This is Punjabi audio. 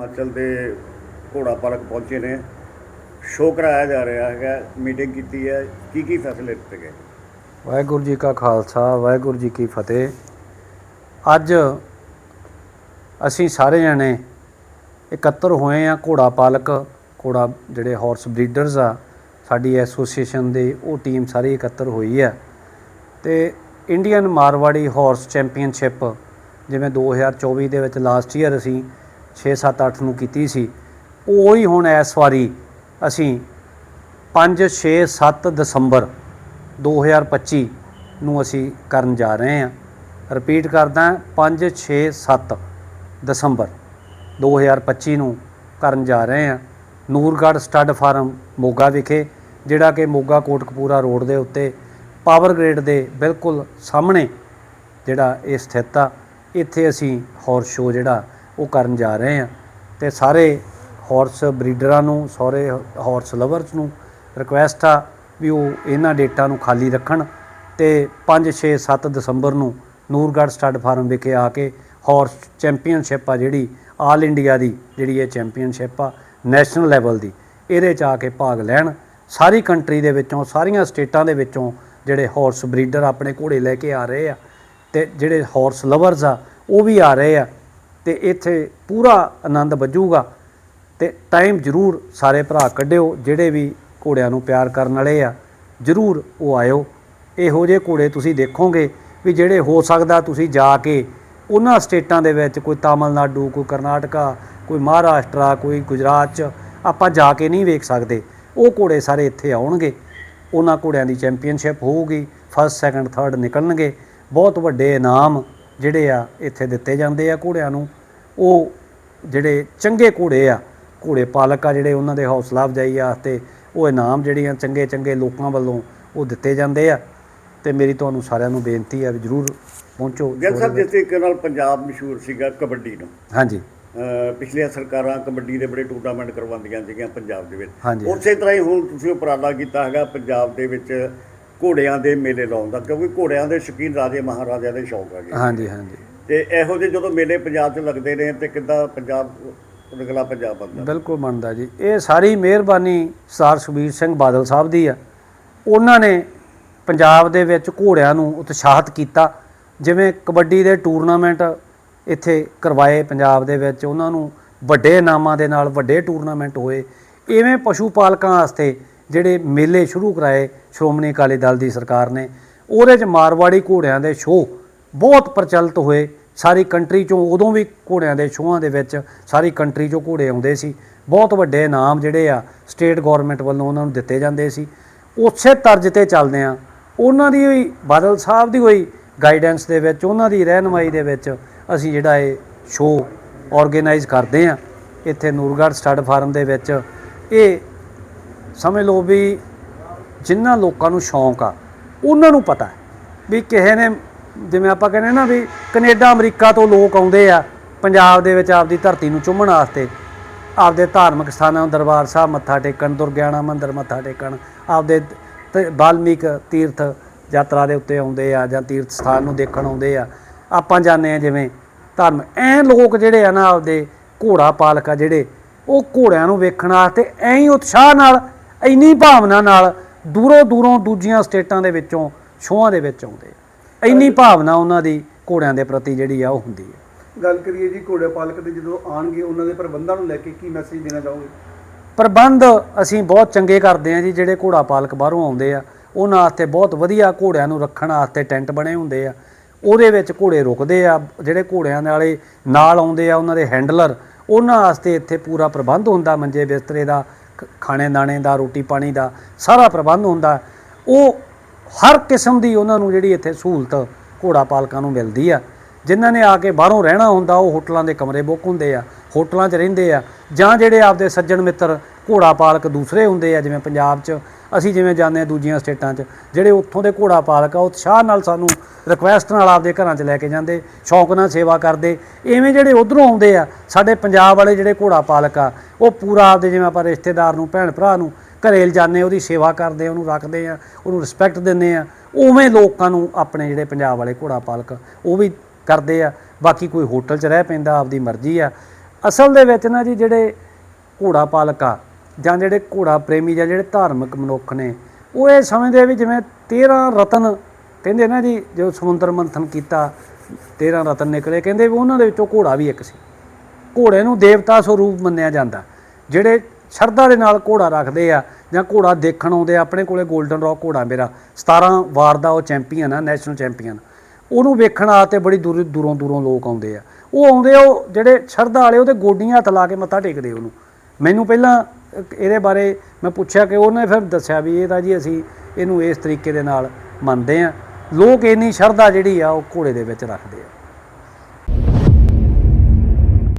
ਹਿਮਾਚਲ ਦੇ ਘੋੜਾ ਪਾਰਕ ਪਹੁੰਚੇ ਨੇ। ਸ਼ੋਅ ਕਰਾਇਆ ਜਾ ਰਿਹਾ ਹੈਗਾ ਮੀਟਿੰਗ ਕੀਤੀ ਹੈ। ਕੀ ਕੀ ਫੈਸਲੇ ਲਿੱਤੇ ਗਏ? ਵਾਹਿਗੁਰੂ ਜੀ ਕਾ ਖਾਲਸਾ, ਵਾਹਿਗੁਰੂ ਜੀ ਕੀ ਫਤਿਹ। ਅੱਜ ਅਸੀਂ ਸਾਰੇ ਜਣੇ ਇਕੱਤਰ ਹੋਏ ਆ ਘੋੜਾ ਪਾਲਕ, ਘੋੜਾ ਜਿਹੜੇ ਹਾਰਸ ਬਰੀਡਰਸ ਆ, ਸਾਡੀ ਐਸੋਸੀਏਸ਼ਨ ਦੇ, ਉਹ ਟੀਮ ਸਾਰੀ ਇਕੱਤਰ ਹੋਈ ਆ ਤੇ ਇੰਡੀਅਨ ਮਾਰਵਾੜੀ ਹਾਰਸ ਚੈਂਪੀਅਨਸ਼ਿਪ ਜਿਵੇਂ 2024 ਦੇ ਵਿੱਚ ਲਾਸਟ ਈਅਰ ਅਸੀਂ 6 7 8 ਨੂੰ ਕੀਤੀ ਸੀ। ਉਹ ਹੀ ਹੁਣ ਇਸ ਵਾਰੀ ਅਸੀਂ 5 6 7 ਦਸੰਬਰ 2025 ਨੂੰ ਅਸੀਂ ਕਰਨ ਜਾ ਰਹੇ ਹਾਂ। ਰਿਪੀਟ ਕਰਦਾ 5 6 7 ਦਸੰਬਰ 2025 ਨੂੰ ਕਰਨ ਜਾ ਰਹੇ ਹਾਂ। ਨੂਰਗੜ੍ਹ ਸਟੱਡ ਫਾਰਮ ਮੋਗਾ ਵਿਖੇ, ਜਿਹੜਾ ਕਿ ਮੋਗਾ ਕੋਟਕਪੂਰਾ ਰੋਡ ਦੇ ਉੱਤੇ ਪਾਵਰ ਗ੍ਰਿਡ ਦੇ ਬਿਲਕੁਲ ਸਾਹਮਣੇ ਜਿਹੜਾ ਇਹ ਸਥਿਤ ਆ। ਇੱਥੇ ਅਸੀਂ ਹਾਰਸ ਸ਼ੋ ਜਿਹੜਾ ਉਹ ਕਰਨ ਜਾ ਰਹੇ ਆ ਤੇ ਸਾਰੇ ਹਾਰਸ ਬਰੀਡਰਾਂ ਨੂੰ, ਸਾਰੇ ਹਾਰਸ ਲਵਰਸ ਨੂੰ ਰਿਕੁਐਸਟ ਆ ਵੀ ਉਹ ਇਹਨਾਂ ਡੇਟਾਂ ਨੂੰ ਖਾਲੀ ਰੱਖਣ ਤੇ 5 6 7 ਦਸੰਬਰ ਨੂੰ ਨੂਰਗੜ੍ਹ ਸਟੱਡ ਫਾਰਮ ਵਿਖੇ ਆ ਕੇ ਹਾਰਸ ਚੈਂਪੀਅਨਸ਼ਿਪ ਆ ਜਿਹੜੀ ਆਲ ਇੰਡੀਆ ਦੀ, ਜਿਹੜੀ ਇਹ ਚੈਂਪੀਅਨਸ਼ਿਪ ਆ ਨੈਸ਼ਨਲ ਲੈਵਲ ਦੀ, ਇਹਦੇ ਚ ਆ ਕੇ ਭਾਗ ਲੈਣ। ਸਾਰੀ ਕੰਟਰੀ ਦੇ ਵਿੱਚੋਂ, ਸਾਰੀਆਂ ਸਟੇਟਾਂ ਦੇ ਵਿੱਚੋਂ ਜਿਹੜੇ ਹਾਰਸ ਬਰੀਡਰ ਆਪਣੇ ਘੋੜੇ ਲੈ ਕੇ ਆ ਰਹੇ ਆ ਤੇ ਜਿਹੜੇ ਹਾਰਸ ਲਵਰਸ ਆ, ਉਹ ਵੀ ਆ ਰਹੇ ਆ। ਤੇ ਇੱਥੇ ਪੂਰਾ ਆਨੰਦ ਵੱਜੂਗਾ। ਤੇ ਟਾਈਮ ਜ਼ਰੂਰ ਸਾਰੇ ਭਰਾ ਕੱਢਿਓ, ਜਿਹੜੇ ਵੀ ਘੋੜਿਆਂ ਨੂੰ ਪਿਆਰ ਕਰਨ ਵਾਲੇ ਆ, ਜ਼ਰੂਰ ਉਹ ਆਇਓ। ਇਹੋ ਜਿਹੇ ਘੋੜੇ ਤੁਸੀਂ ਦੇਖੋਗੇ ਵੀ ਜਿਹੜੇ ਹੋ ਸਕਦਾ ਤੁਸੀਂ ਜਾ ਕੇ ਉਹਨਾਂ ਸਟੇਟਾਂ ਦੇ ਵਿੱਚ, ਕੋਈ ਤਾਮਿਲਨਾਡੂ, ਕੋਈ ਕਰਨਾਟਕਾ, ਕੋਈ ਮਹਾਰਾਸ਼ਟਰਾ, ਕੋਈ ਗੁਜਰਾਤ ਚ ਆਪਾਂ ਜਾ ਕੇ ਨਹੀਂ ਵੇਖ ਸਕਦੇ। ਉਹ ਘੋੜੇ ਸਾਰੇ ਇੱਥੇ ਆਉਣਗੇ। ਉਹਨਾਂ ਘੋੜਿਆਂ ਦੀ ਚੈਂਪੀਅਨਸ਼ਿਪ ਹੋਊਗੀ ਫਸਟ ਸੈਕੰਡ ਥਰਡ ਨਿਕਲਣਗੇ। ਬਹੁਤ ਵੱਡੇ ਇਨਾਮ ਜਿਹੜੇ ਆ ਇੱਥੇ ਦਿੱਤੇ ਜਾਂਦੇ ਆ ਘੋੜਿਆਂ ਨੂੰ ਉਹ ਜਿਹੜੇ ਚੰਗੇ ਘੋੜੇ ਆ ਘੋੜੇ ਪਾਲਕ ਆ ਜਿਹੜੇ ਉਹਨਾਂ ਦੇ ਹੌਸਲਾ ਅਫਜ਼ਾਈ ਵਾਸਤੇ ਉਹ ਇਨਾਮ ਜਿਹੜੀਆਂ ਚੰਗੇ ਚੰਗੇ ਲੋਕਾਂ ਵੱਲੋਂ ਉਹ ਦਿੱਤੇ ਜਾਂਦੇ ਆ। ਤੇ ਮੇਰੀ ਤੁਹਾਨੂੰ ਸਾਰਿਆਂ ਨੂੰ ਬੇਨਤੀ ਆ ਵੀ ਜਰੂਰ ਪਹੁੰਚੋ ਗਿੱਲ ਸਾਹਿਬ ਜਿਸ ਤਰੀਕੇ ਨਾਲ ਪੰਜਾਬ ਮਸ਼ਹੂਰ ਸੀਗਾ ਕਬੱਡੀ ਨੂੰ। ਹਾਂਜੀ। ਪਿਛਲੀਆਂ ਸਰਕਾਰਾਂ ਕਬੱਡੀ ਦੇ ਬੜੇ ਟੂਰਨਾਮੈਂਟ ਕਰਵਾਉਂਦੀਆਂ ਸੀਗੀਆਂ ਪੰਜਾਬ ਦੇ ਵਿੱਚ। ਉਸੇ ਤਰ੍ਹਾਂ ਹੀ ਹੁਣ ਤੁਸੀਂ ਉਪਰਾਲਾ ਕੀਤਾ ਹੈਗਾ ਪੰਜਾਬ ਦੇ ਵਿੱਚ ਘੋੜਿਆਂ ਦੇ ਮੇਲੇ ਲਾਉਣ ਦਾ ਕਿਉਂਕਿ ਘੋੜਿਆਂ ਦੇ ਸ਼ੌਕੀਨ ਰਾਜੇ ਮਹਾਰਾਜਿਆਂ ਦੇ ਸ਼ੌਕ ਹੈਗੇ ਹਾਂਜੀ ਹਾਂਜੀ। ਤੇ ਇਹੋ ਜਿਹੇ ਜਦੋਂ ਮੇਲੇ ਪੰਜਾਬ 'ਚ ਲੱਗਦੇ ਨੇ ਤੇ ਕਿੱਦਾਂ ਪੰਜਾਬ ਰੰਗਲਾ ਪੰਜਾਬ ਬਣਦਾ? ਬਿਲਕੁਲ ਮੰਨਦਾ ਜੀ। ਇਹ ਸਾਰੀ ਮਿਹਰਬਾਨੀ ਸਰਦਾਰ ਸੁਖਬੀਰ ਸਿੰਘ ਬਾਦਲ ਸਾਹਿਬ ਦੀ ਆ। ਉਹਨਾਂ ਨੇ ਪੰਜਾਬ ਦੇ ਵਿੱਚ ਘੋੜਿਆਂ ਨੂੰ ਉਤਸ਼ਾਹਿਤ ਕੀਤਾ। ਜਿਵੇਂ ਕਬੱਡੀ ਦੇ ਟੂਰਨਾਮੈਂਟ ਇੱਥੇ ਕਰਵਾਏ ਪੰਜਾਬ ਦੇ ਵਿੱਚ ਉਹਨਾਂ ਨੂੰ ਵੱਡੇ ਇਨਾਮਾਂ ਦੇ ਨਾਲ ਵੱਡੇ ਟੂਰਨਾਮੈਂਟ ਹੋਏ। ਇਵੇਂ ਪਸ਼ੂ ਪਾਲਕਾਂ ਵਾਸਤੇ ਜਿਹੜੇ ਮੇਲੇ ਸ਼ੁਰੂ ਕਰਾਏ ਸ਼੍ਰੋਮਣੀ ਅਕਾਲੀ ਦਲ ਦੀ ਸਰਕਾਰ ਨੇ। ਉਹਦੇ 'ਚ ਮਾਰਵਾੜੀ ਘੋੜਿਆਂ ਦੇ ਸ਼ੋਅ ਬਹੁਤ ਪ੍ਰਚਲਿਤ ਹੋਏ। ਸਾਰੀ ਕੰਟਰੀ ਚੋਂ ਉਦੋਂ ਵੀ ਘੋੜਿਆਂ ਦੇ ਸ਼ੋਆਂ ਦੇ ਵਿੱਚ ਸਾਰੀ ਕੰਟਰੀ ਚੋਂ ਘੋੜੇ ਆਉਂਦੇ ਸੀ। ਬਹੁਤ ਵੱਡੇ ਇਨਾਮ ਜਿਹੜੇ ਆ ਸਟੇਟ ਗਵਰਨਮੈਂਟ ਵੱਲੋਂ ਉਹਨਾਂ ਨੂੰ ਦਿੱਤੇ ਜਾਂਦੇ ਸੀ। ਉਸੇ ਤਰਜ਼ ਤੇ ਚੱਲਦੇ ਆ ਉਹਨਾਂ ਦੀ ਹੋਈ ਬਾਦਲ ਸਾਹਿਬ ਦੀ ਹੋਈ ਗਾਈਡੈਂਸ ਦੇ ਵਿੱਚ, ਉਹਨਾਂ ਦੀ ਰਹਿਨਮਾਈ ਦੇ ਵਿੱਚ ਅਸੀਂ ਜਿਹੜਾ ਇਹ ਸ਼ੋਅ ਆਰਗੇਨਾਈਜ਼ ਕਰਦੇ ਆ ਇੱਥੇ ਨੂਰਗੜ੍ਹ ਸਟੱਡ ਫਾਰਮ ਦੇ ਵਿੱਚ। ਇਹ ਸਮਝ ਲਓ ਵੀ ਜਿਨ੍ਹਾਂ ਲੋਕਾਂ ਨੂੰ ਸ਼ੌਂਕ ਆ, ਉਹਨਾਂ ਨੂੰ ਪਤਾ ਵੀ ਕਿਸੇ ਨੇ, ਜਿਵੇਂ ਆਪਾਂ ਕਹਿੰਦੇ ਨਾ ਵੀ ਕੈਨੇਡਾ, ਅਮਰੀਕਾ ਤੋਂ ਲੋਕ ਆਉਂਦੇ ਆ, ਪੰਜਾਬ ਦੇ ਵਿੱਚ ਆਪਦੀ ਧਰਤੀ ਨੂੰ ਚੁੰਮਣ ਵਾਸਤੇ, ਆਪਦੇ ਧਾਰਮਿਕ ਸਥਾਨਾਂ ਦਰਬਾਰ ਸਾਹਿਬ ਮੱਥਾ ਟੇਕਣ, ਦੁਰਗਿਆਣਾ ਮੰਦਿਰ ਮੱਥਾ ਟੇਕਣ, ਆਪਦੇ ਬਾਲਮੀਕ ਤੀਰਥ ਯਾਤਰਾ ਦੇ ਉੱਤੇ ਆਉਂਦੇ ਆ ਜਾਂ ਤੀਰਥ ਸਥਾਨ ਨੂੰ ਦੇਖਣ ਆਉਂਦੇ ਆ, ਆਪਾਂ ਜਾਂਦੇ ਆ ਜਿਵੇਂ ਧਰਮ, ਐ ਲੋਕ ਜਿਹੜੇ ਆ ਨਾ ਆਪਦੇ ਘੋੜਾ ਪਾਲਕ ਆ ਜਿਹੜੇ, ਉਹ ਘੋੜਿਆਂ ਨੂੰ ਵੇਖਣ ਵਾਸਤੇ ਐਂ ਹੀ ਉਤਸ਼ਾਹ ਨਾਲ, ਇੰਨੀ ਭਾਵਨਾ ਨਾਲ ਦੂਰੋਂ ਦੂਰੋਂ ਦੂਜੀਆਂ ਸਟੇਟਾਂ ਦੇ ਵਿੱਚੋਂ ਸ਼ੋਆਂ ਦੇ ਵਿੱਚ ਆਉਂਦੇ ਆ। ਇੰਨੀ ਭਾਵਨਾ ਉਹਨਾਂ ਦੀ ਘੋੜਿਆਂ ਦੇ ਪ੍ਰਤੀ ਜਿਹੜੀ ਆ ਉਹ ਹੁੰਦੀ ਹੈ ਗੱਲ ਕਰੀਏ ਜੀ ਘੋੜੇ ਪਾਲਕ ਦੇ ਜਦੋਂ ਆਣਗੇ ਉਹਨਾਂ ਦੇ ਪ੍ਰਬੰਧਾਂ ਨੂੰ ਲੈ ਕੇ ਕੀ ਮੈਸੇਜ ਦੇਣਾ ਚਾਹੋਗੇ? ਪ੍ਰਬੰਧ ਅਸੀਂ ਬਹੁਤ ਚੰਗੇ ਕਰਦੇ ਹਾਂ ਜੀ ਜਿਹੜੇ ਘੋੜਾ ਪਾਲਕ ਬਾਹਰੋਂ ਆਉਂਦੇ ਆ ਉਹਨਾਂ ਵਾਸਤੇ ਬਹੁਤ ਵਧੀਆ ਘੋੜਿਆਂ ਨੂੰ ਰੱਖਣ ਵਾਸਤੇ ਟੈਂਟ ਬਣੇ ਹੁੰਦੇ ਆ। ਉਹਦੇ ਵਿੱਚ ਘੋੜੇ ਰੁਕਦੇ ਆ ਜਿਹੜੇ ਘੋੜਿਆਂ ਨਾਲੇ ਨਾਲ ਆਉਂਦੇ ਆ ਉਹਨਾਂ ਦੇ ਹੈਂਡਲਰ ਉਹਨਾਂ ਵਾਸਤੇ ਇੱਥੇ ਪੂਰਾ ਪ੍ਰਬੰਧ ਹੁੰਦਾ ਮੰਜੇ ਬਿਸਤਰੇ ਦਾ। ਖਾਣੇ ਦਾਣੇ ਦਾ, ਰੋਟੀ ਪਾਣੀ ਦਾ ਸਾਰਾ ਪ੍ਰਬੰਧ ਹੁੰਦਾ। ਉਹ ਹਰ ਕਿਸਮ ਦੀ ਉਹਨਾਂ ਨੂੰ ਜਿਹੜੀ ਇੱਥੇ ਸਹੂਲਤ ਘੋੜਾ ਪਾਲਕਾਂ ਨੂੰ ਮਿਲਦੀ ਆ। ਜਿਨ੍ਹਾਂ ਨੇ ਆ ਕੇ ਬਾਹਰੋਂ ਰਹਿਣਾ ਹੁੰਦਾ, ਉਹ ਹੋਟਲਾਂ ਦੇ ਕਮਰੇ ਬੁੱਕ ਹੁੰਦੇ ਆ, ਹੋਟਲਾਂ 'ਚ ਰਹਿੰਦੇ ਆ ਜਾਂ ਜਿਹੜੇ ਆਪਦੇ ਸੱਜਣ ਮਿੱਤਰ ਘੋੜਾ ਪਾਲਕ ਦੂਸਰੇ ਹੁੰਦੇ ਆ, ਜਿਵੇਂ ਪੰਜਾਬ 'ਚ ਅਸੀਂ ਜਿਵੇਂ ਜਾਂਦੇ ਆ ਦੂਜੀਆਂ ਸਟੇਟਾਂ 'ਚ, ਜਿਹੜੇ ਉੱਥੋਂ ਦੇ ਘੋੜਾ ਪਾਲਕ ਆ ਉਤਸ਼ਾਹ ਨਾਲ ਸਾਨੂੰ ਰਿਕੁਐਸਟ ਨਾਲ ਆਪਦੇ ਘਰਾਂ 'ਚ ਲੈ ਕੇ ਜਾਂਦੇ, ਸ਼ੌਂਕ ਨਾਲ ਸੇਵਾ ਕਰਦੇ। ਐਵੇਂ ਜਿਹੜੇ ਉਧਰੋਂ ਆਉਂਦੇ ਆ, ਸਾਡੇ ਪੰਜਾਬ ਵਾਲੇ ਜਿਹੜੇ ਘੋੜਾ ਪਾਲਕ ਆ, ਉਹ ਪੂਰਾ ਆਪਦੇ ਜਿਵੇਂ ਆਪਾਂ ਰਿਸ਼ਤੇਦਾਰ ਨੂੰ, ਭੈਣ ਭਰਾ ਨੂੰ ਘਰੇ ਲਿਜਾਨੇ ਉਹਦੀ ਸੇਵਾ ਕਰਦੇ ਆ, ਉਹਨੂੰ ਰੱਖਦੇ ਆ, ਉਹਨੂੰ ਰਿਸਪੈਕਟ ਦਿੰਦੇ ਆ। ਉਵੇਂ ਲੋਕਾਂ ਨੂੰ ਆਪਣੇ ਜਿਹੜੇ ਪੰਜਾਬ ਵਾਲੇ ਘੋੜਾ ਪਾਲਕ ਉਹ ਵੀ ਕਰਦੇ ਆ। ਬਾਕੀ ਕੋਈ ਹੋਟਲ 'ਚ ਰਹਿ ਪੈਂਦਾ, ਆਪਦੀ ਮਰਜ਼ੀ ਆ। ਅਸਲ ਦੇ ਵਿੱਚ ਨਾ ਜੀ, ਜਿਹੜੇ ਘੋੜਾ ਪਾਲਕ ਆ ਜਾਂ ਜਿਹੜੇ ਘੋੜਾ ਪ੍ਰੇਮੀ ਜਾਂ ਜਿਹੜੇ ਧਾਰਮਿਕ ਮਨੁੱਖ ਨੇ, ਉਹ ਇਹ ਸਮਝਦੇ ਆ ਵੀ ਜਿਵੇਂ 13 ਰਤਨ, ਕਹਿੰਦੇ ਨਾ ਜੀ, ਜੋ ਸਮੁੰਦਰ ਮੰਥਨ ਕੀਤਾ 13 ਰਤਨ ਨਿਕਲੇ, ਕਹਿੰਦੇ ਵੀ ਉਹਨਾਂ ਦੇ ਵਿੱਚੋਂ ਘੋੜਾ ਵੀ ਇੱਕ ਸੀ। ਘੋੜੇ ਨੂੰ ਦੇਵਤਾ ਸਰੂਪ ਮੰਨਿਆ ਜਾਂਦਾ। ਜਿਹੜੇ ਸ਼ਰਧਾ ਦੇ ਨਾਲ ਘੋੜਾ ਰੱਖਦੇ ਆ, ਜਾਂ ਘੋੜਾ ਦੇਖਣ ਆਉਂਦੇ ਆ, ਆਪਣੇ ਕੋਲੇ 골ਡਨ ਰੌਕ ਘੋੜਾ ਮੇਰਾ 17 ਵਾਰ ਦਾ ਉਹ ਚੈਂਪੀਅਨ ਆ ਨੈਸ਼ਨਲ ਚੈਂਪੀਅਨ ਉਹਨੂੰ ਵੇਖਣ ਆ ਬੜੀ ਦੂਰ, ਦੂਰੋਂ ਦੂਰੋਂ ਲੋਕ ਆਉਂਦੇ ਆ। ਉਹ ਆਉਂਦੇ ਆ, ਉਹ ਜਿਹੜੇ ਸ਼ਰਧਾ ਵਾਲੇ, ਉਹਦੇ ਗੋਡੀਆਂ ਹੱਥ ਲਾ ਕੇ ਮੱਥਾ ਟੇਕਦੇ ਉਹਨੂੰ। ਮੈਨੂੰ ਪਹਿਲਾਂ ਇਹਦੇ ਬਾਰੇ ਮੈਂ ਪੁੱਛਿਆ ਕਿ ਉਹਨੇ ਫਿਰ ਦੱਸਿਆ ਵੀ ਇਹ ਤਾਂ ਜੀ ਅਸੀਂ ਇਹਨੂੰ ਇਸ ਤਰੀਕੇ ਦੇ ਨਾਲ ਮੰਨਦੇ ਆ ਲੋਕ ਇੰਨੀ ਸ਼ਰਧਾ ਜਿਹੜੀ ਆ ਉਹ ਘੋੜੇ ਦੇ ਵਿੱਚ ਰੱਖਦੇ ਆ।